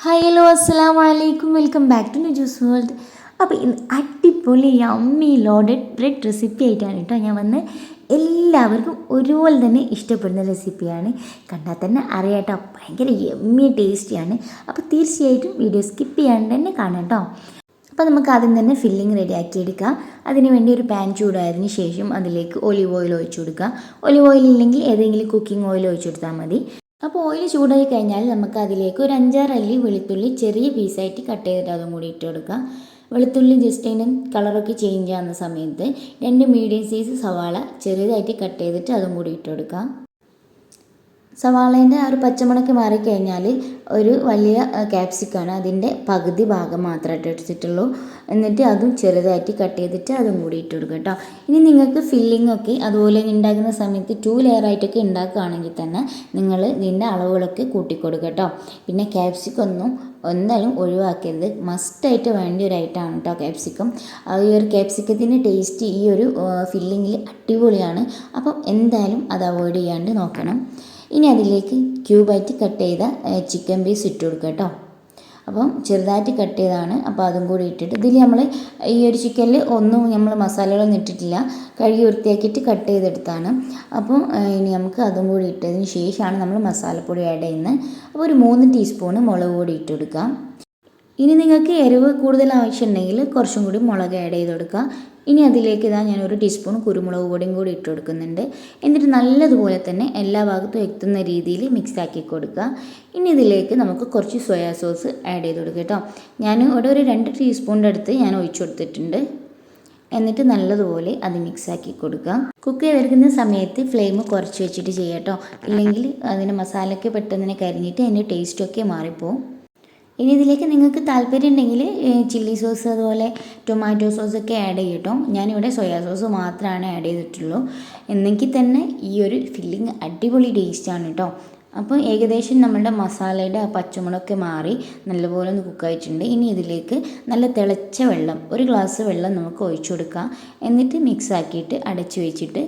Hello അസ്സാം വലൈക്കും welcome back to juice world അപ്പോൾ ഇന്ന് അടിപൊളി അമ്മി ലോഡഡ് ബ്രെഡ് റെസിപ്പി ആയിട്ടാണ് കേട്ടോ ഞാൻ വന്ന്. എല്ലാവർക്കും ഒരുപോലെ തന്നെ ഇഷ്ടപ്പെടുന്ന റെസിപ്പിയാണ് കണ്ടാൽ തന്നെ അറിയാട്ടോ ഭയങ്കര എമ്മി ടേസ്റ്റിയാണ് അപ്പോൾ തീർച്ചയായിട്ടും വീഡിയോ സ്കിപ്പ് ചെയ്യാണ്ട് തന്നെ കാണാം കേട്ടോ. അപ്പോൾ നമുക്ക് ആദ്യം തന്നെ ഫില്ലിംഗ് റെഡിയാക്കി എടുക്കാം. അതിന് വേണ്ടി ഒരു പാൻ ചൂടായതിന് ശേഷം അതിലേക്ക് ഒലിവ് ഓയിൽ ഒഴിച്ചു കൊടുക്കുക ഒലിവ് ഓയിൽ ഇല്ലെങ്കിൽ ഏതെങ്കിലും കുക്കിംഗ് ഓയിൽ ഒഴിച്ചു കൊടുത്താൽ മതി. അപ്പോൾ ഓയിൽ ചൂടായി കഴിഞ്ഞാൽ നമുക്ക് അതിലേക്ക് ഒരു അഞ്ചാറ് അല്ലി വെളുത്തുള്ളി ചെറിയ പീസായിട്ട് കട്ട് ചെയ്തിട്ട് അതും കൂടി ഇട്ട് കൊടുക്കാം വെളുത്തുള്ളി ജസ്റ്റ് അതിന്റെ കളറൊക്കെ ചേഞ്ച് ആകുന്ന സമയത്ത് രണ്ട് മീഡിയം സൈസ് സവാള ചെറുതായിട്ട് കട്ട് ചെയ്തിട്ട് അതും കൂടി ഇട്ട് കൊടുക്കാം സവാളേന്റെ ആ ഒരു പച്ചമുളക്ക് മാറിക്കഴിഞ്ഞാൽ ഒരു വലിയ ക്യാപ്സിക്കാണ് അതിന്റെ പകുതി ഭാഗം മാത്രമായിട്ട് എടുത്തിട്ടുള്ളൂ. എന്നിട്ട് അതും ചെറുതായിട്ട് കട്ട് ചെയ്തിട്ട് അതും കൂടി ഇട്ട് കൊടുക്കുക കേട്ടോ ഇനി നിങ്ങൾക്ക് ഫില്ലിംഗ് ഒക്കെ അതുപോലെ ഉണ്ടാക്കുന്ന സമയത്ത് ടു ലെയർ ആയിട്ടൊക്കെ ഉണ്ടാക്കുകയാണെങ്കിൽ തന്നെ നിങ്ങൾ ഇതിന്റെ അളവുകളൊക്കെ കൂട്ടിക്കൊടുക്കുക കേട്ടോ പിന്നെ ക്യാപ്സിക്കൊന്നും എന്തായാലും ഒഴിവാക്കരുത്. മസ്റ്റായിട്ട് വേണ്ട ഒരു ഐറ്റമാണ് കേട്ടോ ക്യാപ്സിക്കം ഈ ഒരു ക്യാപ്സിക്കത്തിന്റെ ടേസ്റ്റ് ഈ ഒരു ഫില്ലിങ്ങിൽ അടിപൊളിയാണ്. അപ്പം എന്തായാലും അത് അവോയ്ഡ് ചെയ്യാണ്ട് നോക്കണം. ഇനി അതിലേക്ക് ക്യൂബായിട്ട് കട്ട് ചെയ്ത ചിക്കൻ പീസ് ഇട്ട് കൊടുക്കുക കേട്ടോ. അപ്പം ചെറുതായിട്ട് കട്ട് ചെയ്തതാണ് അപ്പോൾ അതും കൂടി ഇട്ടിട്ട് ഇതിൽ നമ്മൾ ഈ ഒരു ചിക്കനിൽ ഒന്നും നമ്മൾ മസാലകളൊന്നും ഇട്ടിട്ടില്ല. കഴുകി വൃത്തിയാക്കിയിട്ട് കട്ട് ചെയ്തെടുത്താണ്. അപ്പം ഇനി നമുക്ക് അതും കൂടി ഇട്ടതിന് ശേഷമാണ് നമ്മൾ മസാലപ്പൊടി ആഡ് ചെയ്യുന്നത്. അപ്പോൾ ഒരു മൂന്ന് ടീസ്പൂണ് മുളക് പൊടി ഇട്ട് കൊടുക്കാം. ഇനി നിങ്ങൾക്ക് എരിവ് കൂടുതൽ ആവശ്യമുണ്ടെങ്കിൽ കുറച്ചും കൂടി മുളക് ആഡ് ചെയ്ത് കൊടുക്കുക. ഇനി അതിലേക്ക് ഇതാ ഞാൻ ഒരു ടീസ്പൂൺ കുരുമുളക് പൊടിയും കൂടി ഇട്ട് കൊടുക്കുന്നുണ്ട് എന്നിട്ട് നല്ലതുപോലെ തന്നെ എല്ലാ ഭാഗത്തും എത്തുന്ന രീതിയിൽ മിക്സ് ആക്കി കൊടുക്കുക. ഇനി ഇതിലേക്ക് നമുക്ക് കുറച്ച് സോയാ സോസ് ആഡ് ചെയ്ത് കൊടുക്കുക കേട്ടോ. ഞാൻ ഇവിടെ ഒരു രണ്ട് ടീസ്പൂണിന്റെ അടുത്ത് ഞാൻ ഒഴിച്ചു കൊടുത്തിട്ടുണ്ട്. എന്നിട്ട് നല്ലതുപോലെ അത് മിക്സാക്കി കൊടുക്കുക. കുക്ക് ചെയ്തെടുക്കുന്ന സമയത്ത് ഫ്ലെയിം കുറച്ച് വെച്ചിട്ട് ചെയ്യാം കേട്ടോ. ഇല്ലെങ്കിൽ അതിന് മസാലയൊക്കെ പെട്ടെന്ന് കരിഞ്ഞിട്ട് അതിന്റെ ടേസ്റ്റൊക്കെ മാറിപ്പോവും. ഇനി ഇതിലേക്ക് നിങ്ങൾക്ക് താല്പര്യം ഉണ്ടെങ്കിൽ ചില്ലി സോസ് അതുപോലെ ടൊമാറ്റോ സോസ് ഒക്കെ ആഡ് ചെയ്യട്ടോ. ഞാനിവിടെ സോയാ സോസ് മാത്രമാണ് ആഡ് ചെയ്തിട്ടുള്ളൂ. എന്നെങ്കിൽ തന്നെ ഈ ഒരു ഫില്ലിങ് അടിപൊളി ടേസ്റ്റാണ് കേട്ടോ അപ്പോൾ ഏകദേശം നമ്മളുടെ മസാലയുടെ ആ പച്ചമുളകൊക്കെ മാറി നല്ലപോലെ ഒന്ന് കുക്കായിട്ടുണ്ട് ഇനി ഇതിലേക്ക് നല്ല തിളച്ച വെള്ളം ഒരു ഗ്ലാസ് വെള്ളം നമുക്ക് ഒഴിച്ചു കൊടുക്കാം. എന്നിട്ട് മിക്സ് ആക്കിയിട്ട് അടച്ചു വെച്ചിട്ട്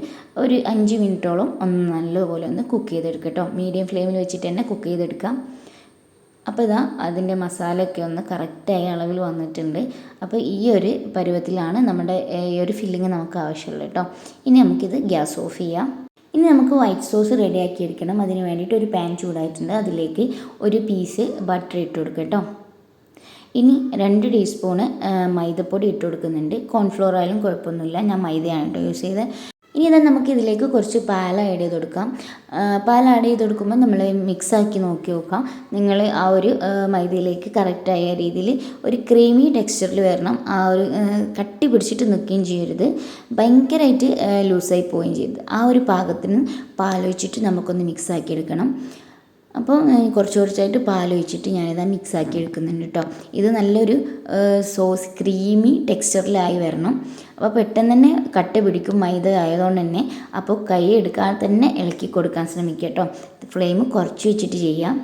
ഒരു അഞ്ച് മിനിറ്റോളം ഒന്ന് നല്ലപോലെ ഒന്ന് കുക്ക് ചെയ്തെടുക്കാം കേട്ടോ മീഡിയം ഫ്ലെയിമിൽ വെച്ചിട്ട് തന്നെ കുക്ക് ചെയ്തെടുക്കാം. അപ്പോൾ ഇതാ അതിന്റെ മസാലയൊക്കെ ഒന്ന് കറക്റ്റായ അളവിൽ വന്നിട്ടുണ്ട്. അപ്പോൾ ഈ ഒരു പരുവത്തിലാണ് നമ്മുടെ ഈ ഒരു ഫില്ലിങ് നമുക്ക് ആവശ്യമുള്ളത് കേട്ടോ. ഇനി നമുക്കിത് ഗ്യാസ് ഓഫ് ചെയ്യാം. ഇനി നമുക്ക് വൈറ്റ് സോസ് റെഡിയാക്കി എടുക്കണം. അതിന് വേണ്ടിയിട്ട് ഒരു പാൻ ചൂടായിട്ടുണ്ട്. അതിലേക്ക് ഒരു പീസ് ബട്ടർ ഇട്ട് കൊടുക്കുക കേട്ടോ. ഇനി രണ്ട് ടീസ്പൂണ് മൈദപ്പൊടി ഇട്ട് കൊടുക്കുന്നുണ്ട്. കോൺഫ്ലോർ ആയാലും കുഴപ്പമൊന്നുമില്ല. ഞാൻ മൈദയാണ് കേട്ടോ യൂസ് ചെയ്തത്. ഇനി ഇതാ നമുക്ക് ഇതിലേക്ക് കുറച്ച് പാൽ ആഡ് ചെയ്ത് കൊടുക്കാം. പാൽ ആഡ് ചെയ്ത് കൊടുക്കുമ്പോൾ നമ്മൾ മിക്സ് ആക്കി നോക്കി നോക്കാം. നിങ്ങൾ ആ ഒരു മൈദയിലേക്ക് കറക്റ്റായ രീതിയിൽ ഒരു ക്രീമി ടെക്സ്ചറിൽ വരണം. ആ ഒരു കട്ടി പിടിച്ചിട്ട് നിൽക്കുകയും ചെയ്യരുത്. ഭയങ്കരമായിട്ട് ലൂസായി പോവുകയും ചെയ്യരുത്. ആ ഒരു പാകത്തിന് പാലൊഴിച്ചിട്ട് നമുക്കൊന്ന് നമുക്കൊന്ന് മിക്സാക്കി എടുക്കണം. അപ്പോൾ കുറച്ച് കുറച്ചായിട്ട് പാൽ ഒഴിച്ചിട്ട് ഞാനിത് മിക്സ് ആക്കി എടുക്കുന്നുണ്ട് കേട്ടോ ഇത് നല്ലൊരു സോസ് ക്രീമി ടെക്സ്ചറിലായി വരണം. അപ്പോൾ പെട്ടെന്ന് തന്നെ കട്ട പിടിക്കും മൈദ ആയതുകൊണ്ട് തന്നെ. അപ്പോൾ കൈ എടുക്കാതെ തന്നെ ഇളക്കി കൊടുക്കാൻ ശ്രമിക്കുക കേട്ടോ ഫ്ലെയിം കുറച്ച് വെച്ചിട്ട് ചെയ്യാം.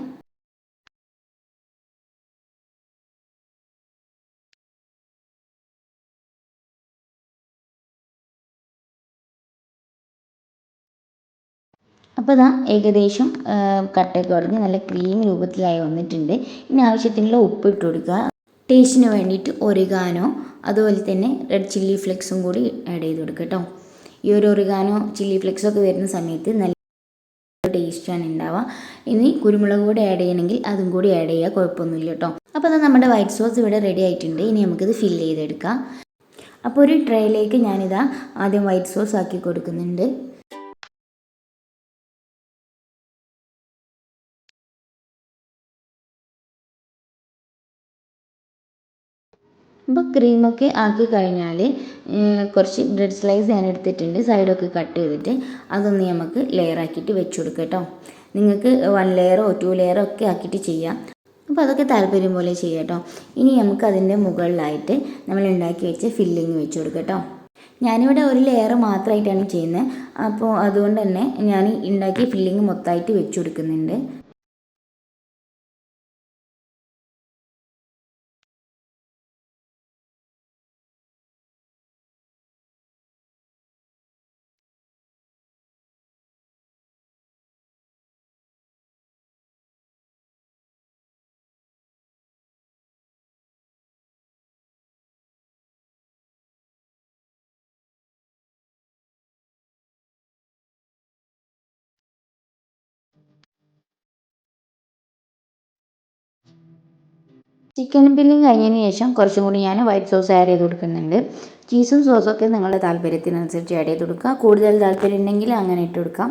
അപ്പോൾ ഇതാ ഏകദേശം കട്ടയൊക്കെ ഉറങ്ങി നല്ല ക്രീം രൂപത്തിലായി വന്നിട്ടുണ്ട്. ഇനി ആവശ്യത്തിനുള്ള ഉപ്പ് ഇട്ട് കൊടുക്കുക. ടേസ്റ്റിന് വേണ്ടിയിട്ട് ഒറിഗാനോ അതുപോലെ തന്നെ റെഡ് ചില്ലി ഫ്ലെക്സും കൂടി ആഡ് ചെയ്ത് കൊടുക്കുക കേട്ടോ ഈ ഒരു ഒറിഗാനോ ചില്ലി ഫ്ലെക്സും ഒക്കെ വരുന്ന സമയത്ത് നല്ല ടേസ്റ്റാണ് ഉണ്ടാവുക. ഇനി കുരുമുളക് കൂടി ആഡ് ചെയ്യണമെങ്കിൽ അതും കൂടി ആഡ് ചെയ്യുക. കുഴപ്പമൊന്നുമില്ല കേട്ടോ അപ്പോൾ അത് നമ്മുടെ വൈറ്റ് സോസ് ഇവിടെ റെഡി ആയിട്ടുണ്ട്. ഇനി നമുക്കിത് ഫില്ല് ചെയ്തെടുക്കാം. അപ്പോൾ ഒരു ട്രേയിലേക്ക് ഞാനിതാ ആദ്യം വൈറ്റ് സോസ് ആക്കി കൊടുക്കുന്നുണ്ട്. അപ്പോൾ ക്രീമൊക്കെ ആക്കി കഴിഞ്ഞാൽ കുറച്ച് ബ്രെഡ് സ്ലൈസ് ഞാൻ എടുത്തിട്ടുണ്ട്. സൈഡൊക്കെ കട്ട് ചെയ്തിട്ട് അതൊന്ന് നമുക്ക് ലെയർ ആക്കിയിട്ട് വെച്ച് കൊടുക്കുക കേട്ടോ നിങ്ങൾക്ക് വൺ ലെയറോ ടു ലെയറോ ഒക്കെ ആക്കിയിട്ട് ചെയ്യാം. അപ്പോൾ അതൊക്കെ താല്പര്യം പോലെ ചെയ്യാം കേട്ടോ ഇനി നമുക്ക് അതിന്റെ മുകളിലായിട്ട് നമ്മൾ ഉണ്ടാക്കി വെച്ച് ഫില്ലിങ് വെച്ച് കൊടുക്കുക കേട്ടോ ഞാനിവിടെ ഒരു ലെയർ മാത്രമായിട്ടാണ് ചെയ്യുന്നത് അപ്പോൾ അതുകൊണ്ട് തന്നെ ഞാൻ ഉണ്ടാക്കിയ ഫില്ലിങ് മൊത്തമായിട്ട് വെച്ച് കൊടുക്കുന്നുണ്ട്. ചിക്കൻ ഫില്ലിങ് കഴിഞ്ഞതിന് ശേഷം കുറച്ചും കൂടി ഞാൻ വൈറ്റ് സോസ് ആഡ് ചെയ്ത് കൊടുക്കുന്നുണ്ട്. ചീസും സോസും ഒക്കെ നിങ്ങളുടെ താല്പര്യത്തിനനുസരിച്ച് ആഡ് ചെയ്ത് കൊടുക്കുക. കൂടുതൽ താല്പര്യം ഉണ്ടെങ്കിൽ അങ്ങനെ ഇട്ട് കൊടുക്കാം.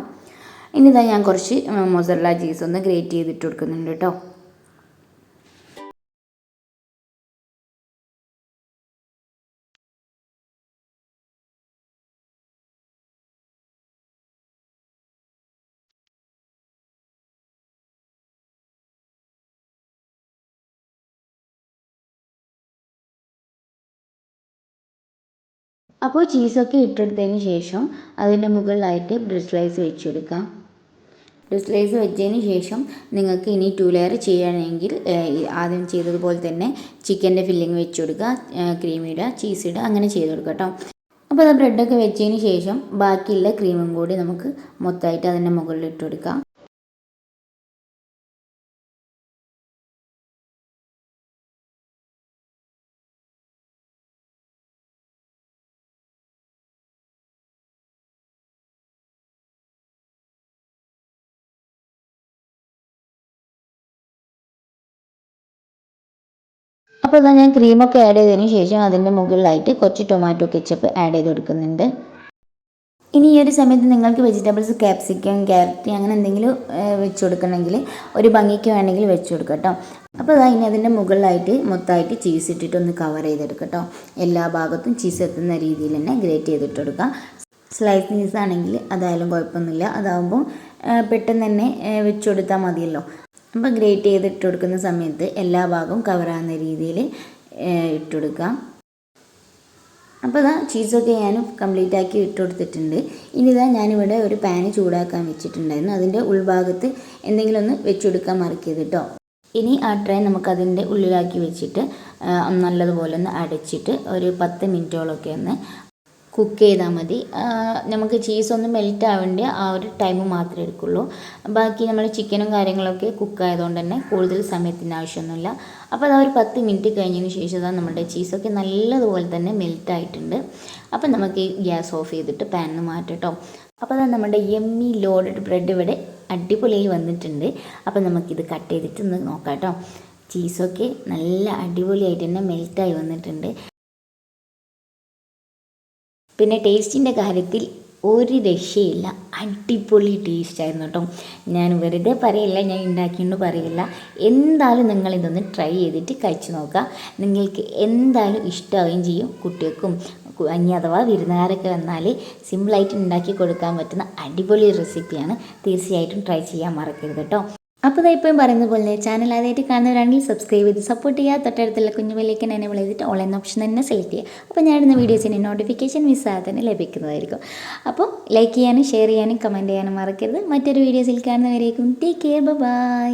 ഇനി ഇതാ ഞാൻ കുറച്ച് മൊസറല്ല ചീസ് ഒന്ന് ഗ്രേറ്റ് ചെയ്തിട്ട് കൊടുക്കുന്നുണ്ട് കേട്ടോ. അപ്പോൾ ചീസൊക്കെ ഇട്ടെടുത്തതിന് ശേഷം അതിന്റെ മുകളിലായിട്ട് ബ്രെഡ് സ്ലൈസ് വെച്ചെടുക്കാം. ബ്രെഡ് സ്ലൈസ് വെച്ചതിന് ശേഷം നിങ്ങൾക്ക് ഇനി ടു ലെയർ ചെയ്യണമെങ്കിൽ ആദ്യം ചെയ്തതുപോലെ തന്നെ ചിക്കന്റെ ഫില്ലിങ് വെച്ച് കൊടുക്കുക ക്രീം ഇടുക ചീസ് ഇടുക അങ്ങനെ ചെയ്ത് കൊടുക്കുക അപ്പോൾ അത് ബ്രെഡൊക്കെ വെച്ചതിന് ശേഷം ബാക്കിയുള്ള ക്രീമും കൂടി നമുക്ക് മൊത്തമായിട്ട് അതിന്റെ മുകളിൽ ഇട്ട് കൊടുക്കാം. അപ്പോൾ ഇതാ ഞാൻ ക്രീമൊക്കെ ആഡ് ചെയ്തതിന് ശേഷം അതിന്റെ മുകളിലായിട്ട് കുറച്ച് ടൊമാറ്റോ കെച്ചപ്പ് ആഡ് ചെയ്ത് കൊടുക്കുന്നുണ്ട്. ഇനി ഈ ഒരു സമയത്ത് നിങ്ങൾക്ക് വെജിറ്റബിൾസ് ക്യാപ്സിക്കം ക്യാരറ്റ് അങ്ങനെ എന്തെങ്കിലും വെച്ച് കൊടുക്കണമെങ്കിൽ ഒരു ഭംഗിക്ക് വേണമെങ്കിൽ വെച്ച് കൊടുക്കാം കേട്ടോ അപ്പോൾ അതാ ഇനി അതിന്റെ മുകളിലായിട്ട് മൊത്തമായിട്ട് ചീസ് ഇട്ടിട്ട് ഒന്ന് കവർ ചെയ്തെടുക്കുക കേട്ടോ എല്ലാ ഭാഗത്തും ചീസ് എത്തുന്ന രീതിയിൽ തന്നെ ഗ്രേറ്റ് ചെയ്തിട്ട് കൊടുക്കുക സ്ലൈസ് പീസ് ആണെങ്കിൽ അതായാലും കുഴപ്പമൊന്നുമില്ല. അതാകുമ്പോൾ പെട്ടെന്ന് തന്നെ വെച്ച് കൊടുത്താൽ മതിയല്ലോ. അപ്പോൾ ഗ്രേറ്റ് ചെയ്ത് ഇട്ട് കൊടുക്കുന്ന സമയത്ത് എല്ലാ ഭാഗവും കവറാകുന്ന രീതിയിൽ ഇട്ട് കൊടുക്കാം അപ്പോൾ ഇതാ ചീസൊക്കെ ഞാൻ കംപ്ലീറ്റ് ആക്കി ഇട്ട് കൊടുത്തിട്ടുണ്ട്. ഇനി ഇതാ ഞാനിവിടെ ഒരു പാന് ചൂടാക്കാൻ വെച്ചിട്ടുണ്ടായിരുന്നു. അതിന്റെ ഉൾഭാഗത്ത് എന്തെങ്കിലും ഒന്ന് വെച്ച് കൊടുക്കാൻ മറക്കരുത് കേട്ടോ ഇനി ആ ട്രേ നമുക്കതിന്റെ ഉള്ളിലാക്കി വെച്ചിട്ട് നല്ലതുപോലെ ഒന്ന് അടച്ചിട്ട് ഒരു പത്ത് മിനിറ്റോളൊക്കെ ഒന്ന് കുക്ക് ചെയ്താൽ മതി. നമുക്ക് ചീസൊന്ന് മെൽറ്റ് ആവേണ്ട ആ ഒരു ടൈം മാത്രമേ എടുക്കുള്ളൂ. ബാക്കി നമ്മൾ ചിക്കനും കാര്യങ്ങളൊക്കെ കുക്ക് ആയതുകൊണ്ട് തന്നെ കൂടുതൽ സമയത്തിന്റെ ആവശ്യമൊന്നുമില്ല. അപ്പോൾ അത് ഒരു പത്ത് മിനിറ്റ് കഴിഞ്ഞതിന് ശേഷം നമ്മുടെ ചീസൊക്കെ നല്ലതുപോലെ തന്നെ മെൽറ്റ് ആയിട്ടുണ്ട്. അപ്പോൾ നമുക്ക് ഗ്യാസ് ഓഫ് ചെയ്തിട്ട് പാനിന് മാറ്റട്ടോ അപ്പോൾ അതാ നമ്മുടെ എമ്മി ലോഡഡ് ബ്രെഡ് ഇവിടെ അടിപൊളിയായി വന്നിട്ടുണ്ട്. അപ്പോൾ നമുക്കിത് കട്ട് ചെയ്തിട്ട് ഒന്ന് നോക്കാം കേട്ടോ ചീസൊക്കെ നല്ല അടിപൊളിയായിട്ട് തന്നെ മെൽറ്റായി വന്നിട്ടുണ്ട്. പിന്നെ ടേസ്റ്റിന്റെ കാര്യത്തിൽ ഒരു രക്ഷയില്ല. അടിപൊളി ടേസ്റ്റ് ആയിരുന്നു കേട്ടോ ഞാൻ വെറുതെ പറയില്ല ഞാൻ ഉണ്ടാക്കിയെന്ന് പറയില്ല. എന്തായാലും നിങ്ങൾ ഇതൊന്ന് ട്രൈ ചെയ്തിട്ട് കഴിച്ചു നോക്കുക നിങ്ങൾക്ക് എന്തായാലും ഇഷ്ടമാവുകയും ചെയ്യും കുട്ടികൾക്കും. ഇനി അഥവാ വിരുന്നുകാരൊക്കെ വന്നാൽ സിമ്പിളായിട്ട് ഉണ്ടാക്കി കൊടുക്കാൻ പറ്റുന്ന അടിപൊളി റെസിപ്പിയാണ് തീർച്ചയായിട്ടും ട്രൈ ചെയ്യാൻ മറക്കരുത് കേട്ടോ അപ്പോൾ ഇപ്പോഴും പറയുന്ന പോലെ ചാനൽ ആദ്യമായിട്ട് കാണുന്നവരാണെങ്കിൽ സബ്സ്ക്രൈബ് ചെയ്ത് സപ്പോർട്ട് ചെയ്യുക. തൊട്ടടുത്തുള്ള കുഞ്ഞു വിലയ്ക്ക് എന്നെ ചെയ്തിട്ട് ഓൺലൈൻ ഓപ്ഷൻ തന്നെ സെലക്ട് ചെയ്യുക. അപ്പോൾ ഞാൻ ഇടുന്ന വീഡിയോസിന് നോട്ടിഫിക്കേഷൻ മിസ്സാതെ തന്നെ ലഭിക്കുന്നതായിരിക്കും. അപ്പോൾ ലൈക്ക് ചെയ്യാനും ഷെയർ ചെയ്യാനും കമന്റ് ചെയ്യാനും മറക്കരുത്. മറ്റൊരു വീഡിയോസിൽ കാണുന്നവരേക്കും ടേക്ക് കെയർ ബൈ